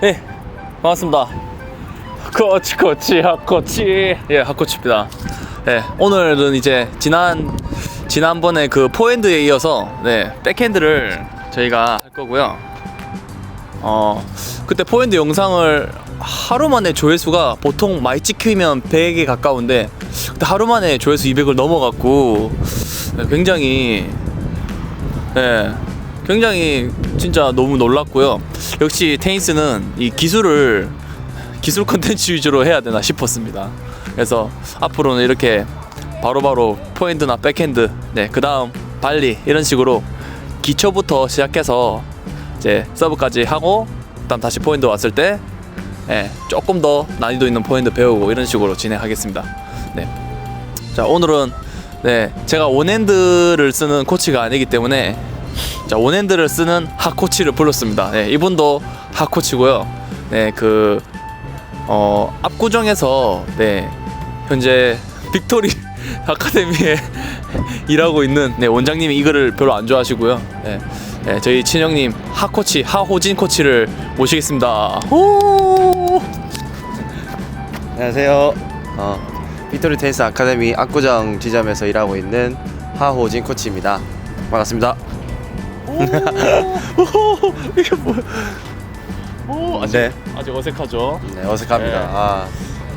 네, 반갑습니다. 코치, 코치, 핫코치. 예, 핫코치입니다. 네, 오늘은 이제 지난, 지난번에 그 포핸드에 이어서, 네, 백핸드를 저희가 할 거고요. 어, 그때 포핸드 영상을 하루 만에 조회수가 보통 많이 찍히면 100에 가까운데, 그때 하루 만에 조회수 200을 넘어갔고, 네, 굉장히 네, 굉장히 진짜 너무 놀랐고요. 역시 테니스는 이 기술을 기술 컨텐츠 위주로 해야 되나 싶었습니다. 그래서 앞으로는 이렇게 바로바로 포핸드나 백핸드, 네, 그 다음 발리 이런 식으로 기초부터 시작해서 이제 서브까지 하고 그다음 다시 포핸드 왔을 때 예, 조금 더 난이도 있는 포핸드 배우고 이런 식으로 진행하겠습니다. 네. 자 오늘은 네 제가 원핸드를 쓰는 코치가 아니기 때문에 자 원핸드를 쓰는 하 코치를 불렀습니다. 네 이분도 하 코치고요. 네 그 어, 압구정에서 네 현재 빅토리 아카데미에 일하고 있는 네 원장님이 이거를 별로 안 좋아하시고요. 네, 네, 저희 친형님 하 코치 하호진 코치를 모시겠습니다. 오! 안녕하세요. 어, 빅토리 테니스 아카데미 압구정 지점에서 일하고 있는 하호진 코치입니다. 반갑습니다. 오, 이게 뭐야? 오, 아직, 네. 아직 어색하죠. 네, 어색합니다. 네. 아,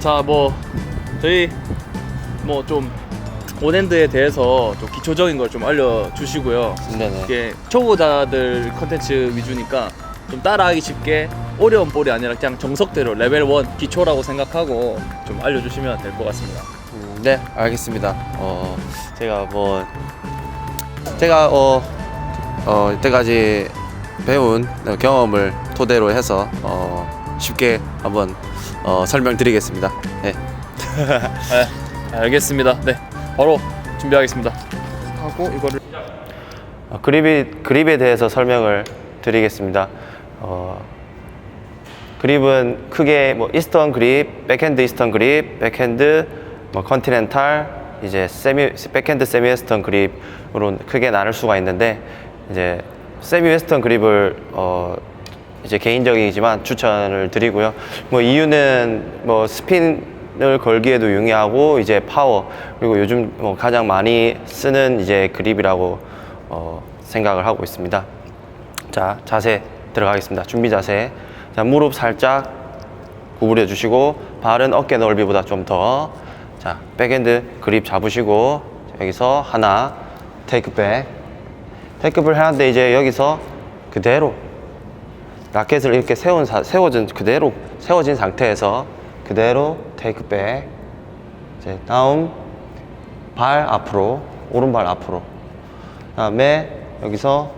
자, 뭐 저희 뭐좀 원핸드에 대해서 좀 기초적인 걸 좀 알려주시고요. 네네. 이게 초보자들 컨텐츠 위주니까 좀 따라하기 쉽게 어려운 볼이 아니라 그냥 정석대로 레벨 1 기초라고 생각하고 좀 알려주시면 될 것 같습니다. 음, 네, 알겠습니다. 어, 제가 뭐 제가 어, 어 이때까지 배운 경험을 토대로 해서 어, 쉽게 한번 어, 설명드리겠습니다. 네. 네, 알겠습니다. 네, 바로 준비하겠습니다. 하고 이거를 어, 그립이, 그립에 대해서 설명을 드리겠습니다. 어, 그립은 크게 뭐 이스턴 그립, 백핸드 이스턴 그립, 백핸드 뭐 컨티넨탈, 이제 세미 백핸드 세미 웨스턴 그립으로 크게 나눌 수가 있는데 이제 세미 웨스턴 그립을 어, 이제 개인적이지만 추천을 드리고요. 뭐 이유는 뭐 스핀을 걸기에도 용이하고 이제 파워 그리고 요즘 뭐 가장 많이 쓰는 이제 그립이라고 어, 생각을 하고 있습니다. 자 자세 들어가겠습니다. 준비 자세. 자 무릎 살짝 구부려 주시고 발은 어깨 넓이보다 좀 더. 자 백핸드 그립 잡으시고 여기서 하나 테이크 백. 테이크백을 하는데 이제 여기서 그대로 라켓을 이렇게 세운 사- 세워진 그대로 세워진 상태에서 그대로 테이크 백. 이제 다음 발 앞으로 오른발 앞으로. 그다음에 여기서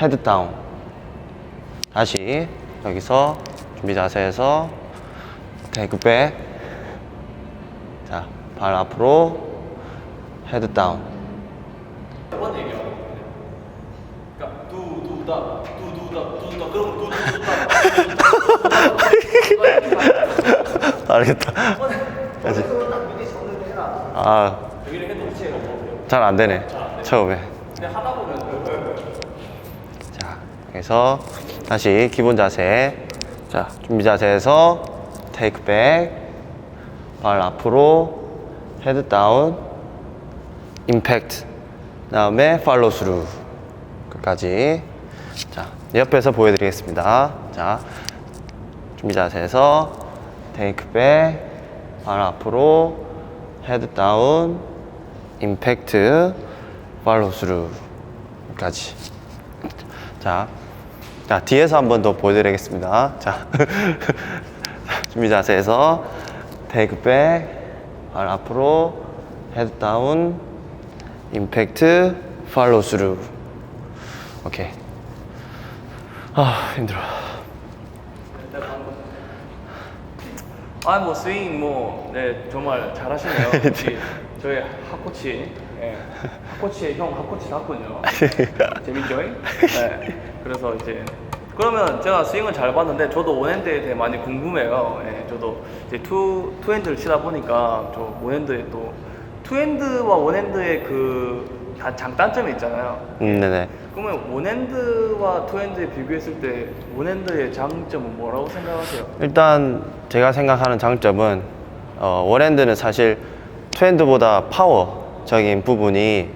헤드 다운. 다시 여기서 준비 자세에서 테이크 백. 자, 발 앞으로 헤드 다운. 두두다 두두다 두두다 그럼 두두다 알겠다. 다시. 아, 잘안 되네. 처음에. 자, 여기서 다시 기본 자세. 자, 준비 자세에서 테이크 백. 발 앞으로 헤드 다운. 임팩트. 다음에 팔로우 스루. 끝까지. 자, 옆에서 보여드리겠습니다. 자, 준비 자세에서 테이크 백, 발 앞으로, 헤드 다운, 임팩트, 팔로우 스루까지. 자, 자 뒤에서 한 번 더 보여드리겠습니다. 자, 준비 자세에서 테이크 백, 발 앞으로, 헤드 다운, 임팩트, 팔로우 스루. 오케이. 아 힘들어. 아뭐 스윙 뭐네 정말 잘하시네요. 저희 학코치 예. 학코치의 형 학코치 샀군요. 재밌죠? 네. 그래서 이제 그러면 제가 스윙을 잘 봤는데 저도 원핸드에 대해 많이 궁금해요. 예. 저도 이제 투 투핸드를 치다 보니까 저 원핸드에 또 투핸드와 원핸드의 그 다 장단점이 있잖아요. 음, 네네. 그러면 원핸드와 투핸드 비교했을 때 원핸드의 장점은 뭐라고 생각하세요? 일단 제가 생각하는 장점은 어, 원핸드는 사실 투핸드보다 파워적인 부분이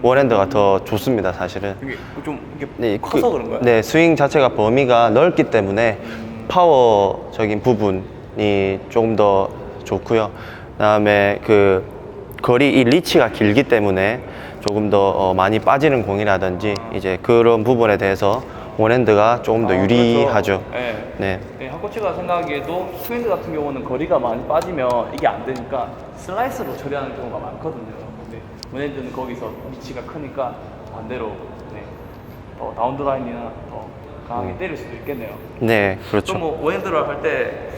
원핸드가 더 좋습니다, 사실은. 이게 좀 이게 네, 커서 그- 그런 거예요? 네, 스윙 자체가 범위가 넓기 때문에 파워적인 부분이 조금 더 좋고요. 그다음에 그 거리 이 리치가 길기 때문에 조금 더 어, 많이 빠지는 공이라든지 이제 그런 부분에 대해서 원핸드가 조금 더 아, 유리하죠. 그렇죠. 네. 네. 네, 학코치가 생각하기에도 투핸드 같은 경우는 거리가 많이 빠지면 이게 안 되니까 슬라이스로 처리하는 경우가 많거든요. 근데 원핸드는 거기서 위치가 크니까 반대로 네, 더 다운드 라인이나 더 강하게 때릴 수도 있겠네요. 네, 그렇죠. 좀뭐 원핸드를 할 때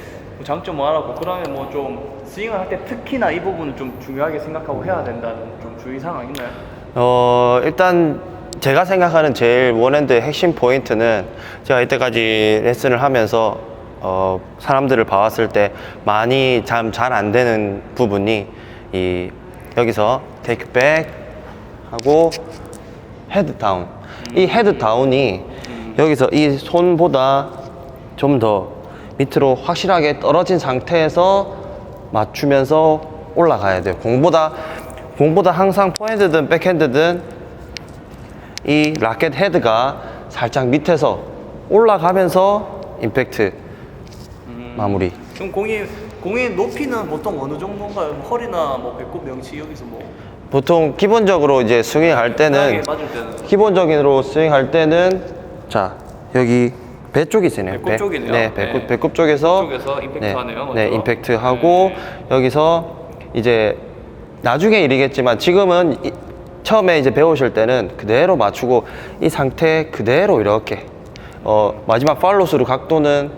장점 뭐 알았고 그러면 뭐 좀 스윙을 할 때 특히나 이 부분을 좀 중요하게 생각하고 해야 된다는 좀 주의 사항 있나요? 어, 일단 제가 생각하는 제일 원핸드의 핵심 포인트는 제가 이때까지 레슨을 하면서 어, 사람들을 봐왔을 때 많이 잘안 되는 부분이 이 여기서 테이크 백 하고 헤드 다운. 이 헤드 다운이 여기서 이 손보다 좀 더 밑으로 확실하게 떨어진 상태에서 맞추면서 올라가야 돼요. 공보다 공보다 항상 포핸드든 백핸드든 이 라켓 헤드가 살짝 밑에서 올라가면서 임팩트 마무리. 그럼 공이 공의 높이는 보통 어느 정도인가요? 뭐 허리나 뭐 배꼽 명치 여기서 뭐 보통 기본적으로 이제 스윙할 때는 편하게 맞을 때는 기본적으로 스윙할 때는 자 여기 배 쪽이 있어요. 배꼽 쪽이네요. 네, 배꼽, 네. 배꼽 쪽에서 쪽에서 임팩트 네, 하네요, 네, 먼저. 임팩트 하고 여기서 이제 나중에 일이겠지만 지금은 이- 처음에 이제 배우실 때는 그대로 맞추고 이 상태 그대로 이렇게 어, 마지막 팔로스루 각도는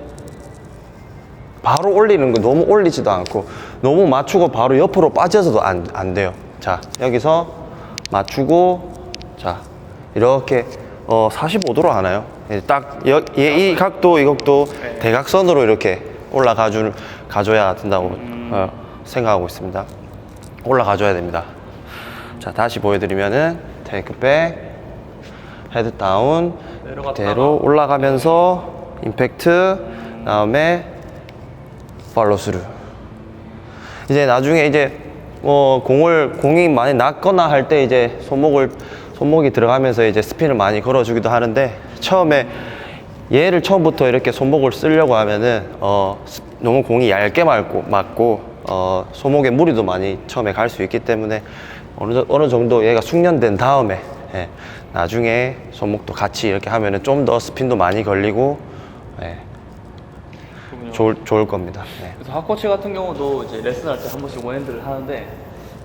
바로 올리는 거 너무 올리지도 않고 너무 맞추고 바로 옆으로 빠져서도 안, 안 돼요. 자, 여기서 맞추고 자, 이렇게 어, 45도로 하나요? 예, 딱 여, 예, 이 각도 이 각도 대각선으로 이렇게 올라가 줄 가줘야 된다고 어, 생각하고 있습니다. 올라가 줘야 됩니다. 자, 다시 보여드리면은 테이크 백, 헤드 다운, 내려갔다가. 대로 올라가면서 임팩트, 다음에 팔로스루. 이제 나중에 이제 뭐 공을 공이 많이 낮거나 할 때 이제 손목을 손목이 들어가면서 이제 스핀을 많이 걸어주기도 하는데 처음에 얘를 처음부터 이렇게 손목을 쓰려고 하면은 어 스- 너무 공이 얇게 맞고 맞고 어 손목에 무리도 많이 처음에 갈 수 있기 때문에 어느 정- 어느 정도 얘가 숙련된 다음에 예, 나중에 손목도 같이 이렇게 하면은 좀 더 스핀도 많이 걸리고 예, 그렇군요. 좋을 좋을 겁니다. 네. 그래서 학코치 같은 경우도 이제 레슨할 때 한 번씩 원핸드를 하는데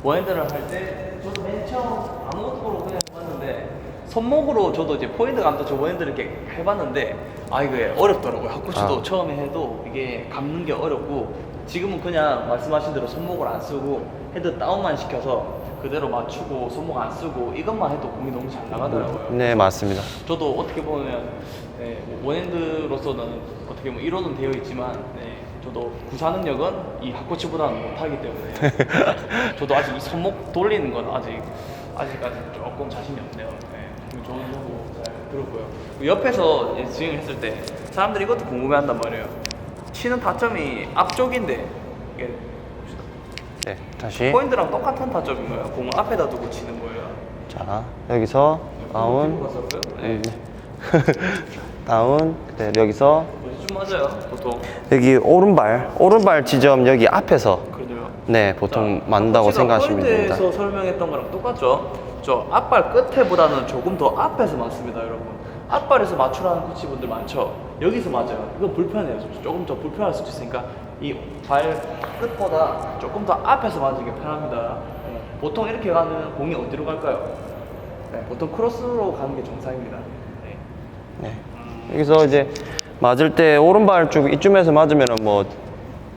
원핸드를 할 때 저도 맨 처음 아무것도 모르고 그냥 해봤는데 손목으로 저도 이제 포인트 감도 저 원핸드를 이렇게 해봤는데 아 이게 어렵더라고요 학코치도 아. 처음에 해도 이게 감는 게 어렵고 지금은 그냥 말씀하신 대로 손목을 안 쓰고 헤드 다운만 시켜서 그대로 맞추고 손목 안 쓰고 이것만 해도 공이 너무 잘 나가더라고요 네 맞습니다. 저도 어떻게 보면 네, 원핸드로서는 어떻게 보면 이론은 되어 있지만 네, 저도 구사 능력은 이 학코치보다는 못하기 때문에 저도 아직 이 손목 돌리는 건 아직 아직까지 조금 자신이 없네요. 네, 좋은 정보 잘 들었고요. 그 옆에서 스윙을 했을 때 사람들이 이것도 궁금해한단 말이에요. 치는 타점이 앞쪽인데 이게 네 다시 포인트랑 똑같은 타점인가요? 공을 앞에다 두고 치는 거예요? 자 여기서 다운 갔었고요? 네. 다운 네, 여기서 좀 맞아요, 보통. 여기 오른발 오른발 지점 여기 앞에서 그래요. 네 보통 만다고 생각하시면 됩니다. 포인트에서 설명했던 거랑 똑같죠. 저 앞발 끝에보다는 조금 더 앞에서 맞습니다, 여러분. 앞발에서 맞추라는 코치분들 많죠. 여기서 맞아요. 이건 불편해요. 조금 더 불편할 수도 있으니까 이 발 끝보다 조금 더 앞에서 맞는 게 편합니다. 네. 보통 이렇게 가면 공이 어디로 갈까요? 네, 보통 크로스로 가는 게 정상입니다. 네. 네. 여기서 이제 맞을 때 오른발 쪽 이쯤에서 맞으면은 뭐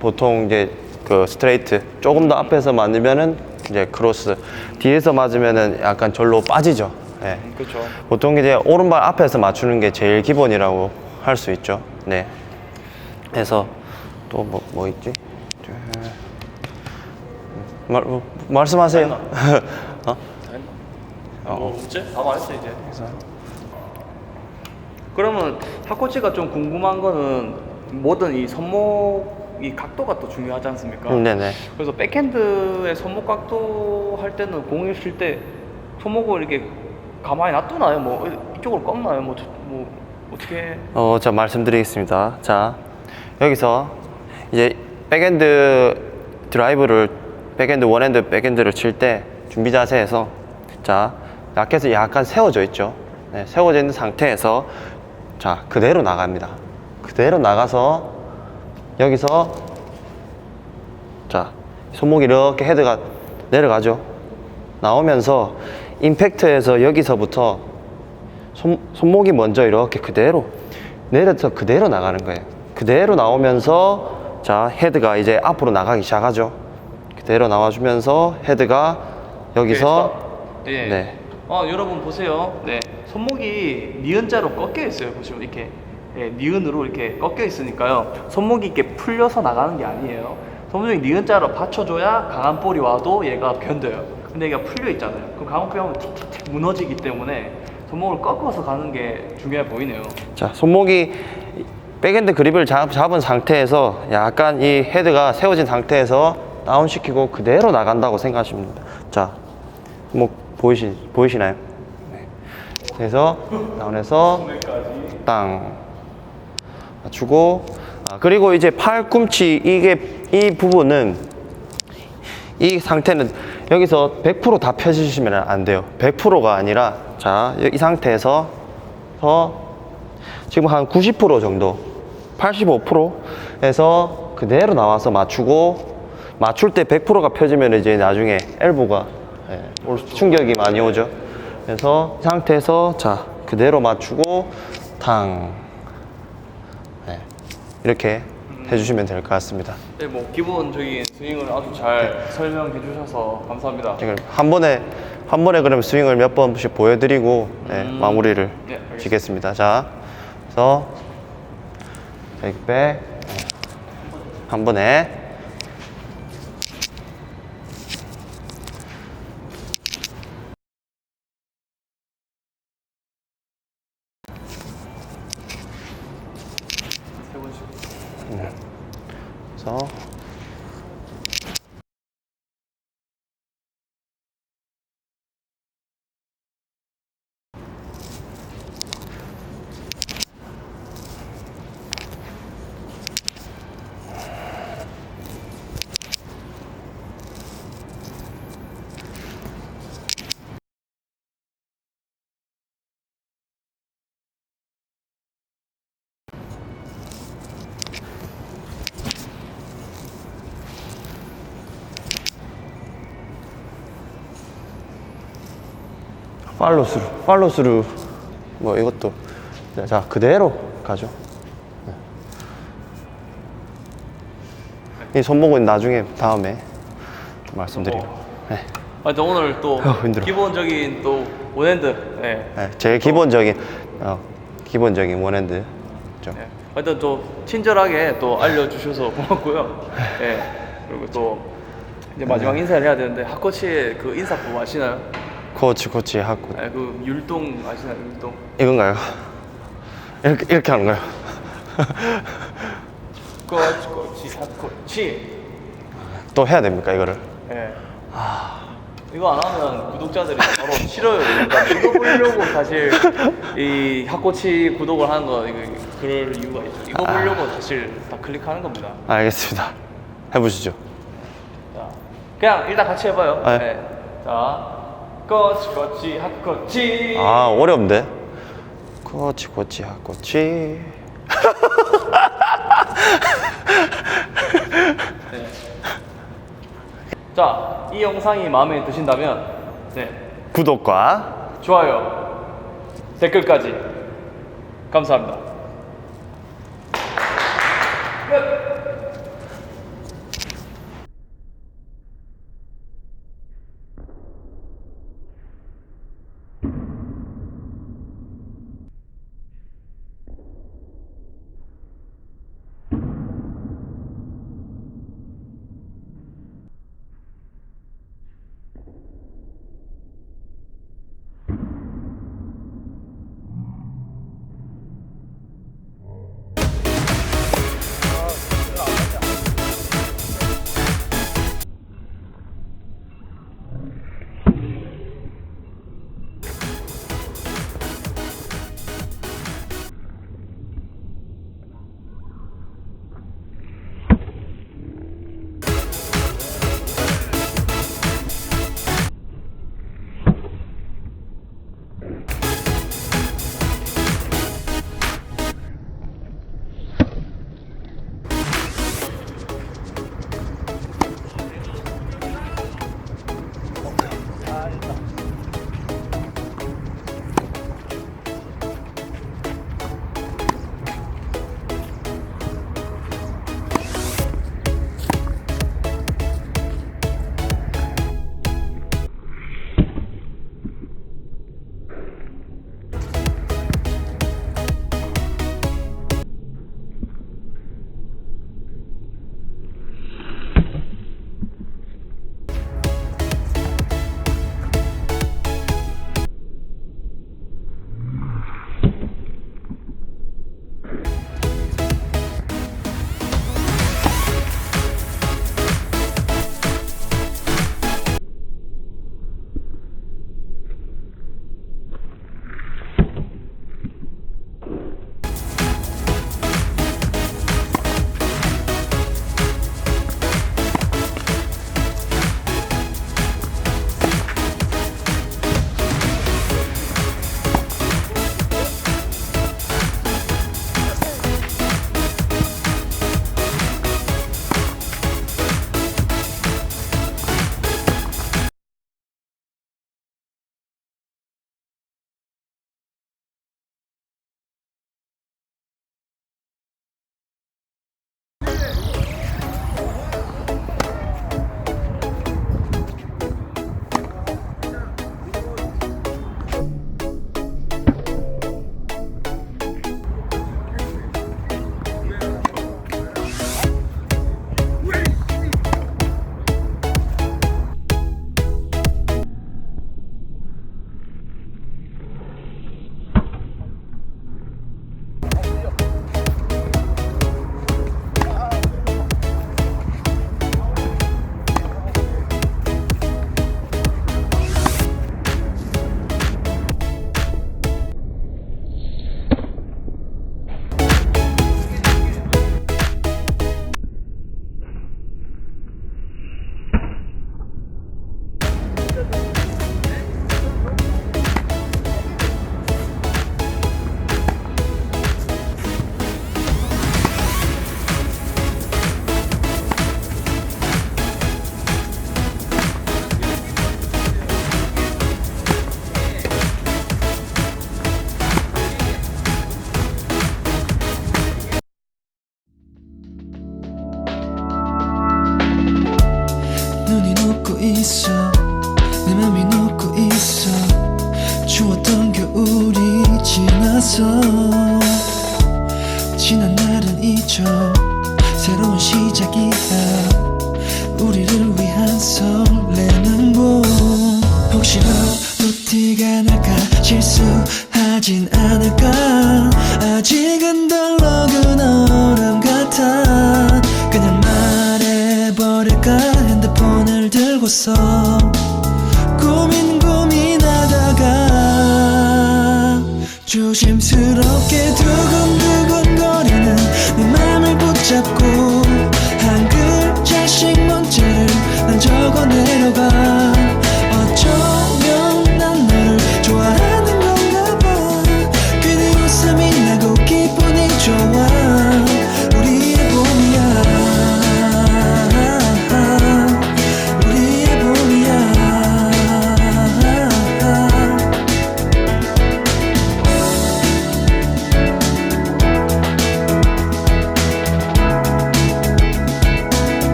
보통 이제 그 스트레이트 조금 더 앞에서 맞으면은 이제 크로스 뒤에서 맞으면은 약간 절로 빠지죠. 네. 그렇죠. 보통 이제 오른발 앞에서 맞추는 게 제일 기본이라고 할 수 있죠. 네. 그래서 또 뭐 뭐 있지? 말 뭐, 말씀하세요. 어? 어. 뭐 없지? 다 말했어 이제. 그러면 하코치가 좀 궁금한 거는 뭐든 이 손목 이 각도가 또 중요하지 않습니까? 음, 네네. 그래서 백핸드의 손목 각도 할 때는 공을 칠 때 손목을 이렇게 가만히 놔두나요? 뭐 이쪽으로 꺾나요? 뭐, 저- 뭐 어떻게? 어, 자 말씀드리겠습니다. 자 여기서 이제 백핸드 드라이브를 백핸드 원핸드 백핸드를 칠 때 준비 자세에서 자 라켓을 약간 세워져 있죠. 네, 세워져 있는 상태에서 자 그대로 나갑니다. 그대로 나가서 여기서 자 손목이 이렇게 헤드가 내려가죠. 나오면서 임팩트에서 여기서부터 손, 손목이 먼저 이렇게 그대로 내려서 그대로 나가는 거예요. 그대로 나오면서 자 헤드가 이제 앞으로 나가기 시작하죠. 그대로 나와주면서 헤드가 여기서 예. 네. 어 여러분 보세요. 네. 손목이 니은자로 꺾여 있어요. 보시면 이렇게 예, 니은으로 이렇게 꺾여 있으니까요. 손목이 이렇게 풀려서 나가는 게 아니에요. 손목이 니은자로 받쳐줘야 강한 볼이 와도 얘가 견뎌요. 근데 얘가 풀려 있잖아요. 그럼 볼이 하면 틱틱틱 무너지기 때문에 손목을 꺾어서 가는 게 중요해 보이네요. 자 손목이 백핸드 그립을 잡, 잡은 상태에서 약간 이 헤드가 세워진 상태에서 다운시키고 그대로 나간다고 생각하시면 됩니다. 자, 손목 보이시, 보이시나요? 네. 그래서 다운해서 땅 맞추고 아, 그리고 이제 팔꿈치 이게 이 부분은 이 상태는 여기서 100%다 펴주시면 안 돼요. 100%가 아니라 자, 이 상태에서 서 지금 한 90% 정도, 85%에서 그대로 나와서 맞추고 맞출 때 100%가 펴지면 이제 나중에 엘보가 예, 충격이 많이 오죠. 그래서 이 상태에서 자 그대로 맞추고 탕 예, 이렇게 해주시면 될 것 같습니다. 네, 뭐 기본적인 스윙을 아주 잘 설명해 주셔서 감사합니다. 지금 한 번에 한 번에 그럼 스윙을 몇 번씩 보여드리고 네, 음. 마무리를 네, 알겠습니다. 짓겠습니다. 자, 그래서 백백 한 번에 세 번씩. 그래서 팔로스루 팔로스루 뭐 이것도 자, 자 그대로 가죠. 네. 이 손목은 나중에 다음에 말씀드리고. 네. 하여튼 오늘 또 어. 기본적인 또 원핸드 네. 네, 제일 기본적인 어, 기본적인 원핸드 좀 네. 하여튼 또 친절하게 또 알려주셔서 고맙고요. 네. 그리고 또 이제 마지막 인사를 해야 되는데 하코치의 그 인사법 아시나요? 코치 코치 하고 네, 그 율동 아시나요? 율동. 이건가요? 이렇게 이렇게 하는 거요? 코치 코치 하코치. 또 해야 됩니까 이거를? 네. 이거 안 하면 구독자들이 바로 싫어요. 그러니까 이거 보려고 사실 이 학코치 구독을 하는 거 이거 그럴 이유가 있죠. 이거 보려고 사실 다 클릭하는 겁니다. 알겠습니다. 해보시죠. 자, 그냥 일단 같이 해봐요. 네. 네. 자, 코치 코치 학코치. 아 어렵는데? 코치 코치 하코치 자, 이 영상이 마음에 드신다면 네, 구독과 좋아요, 댓글까지 감사합니다.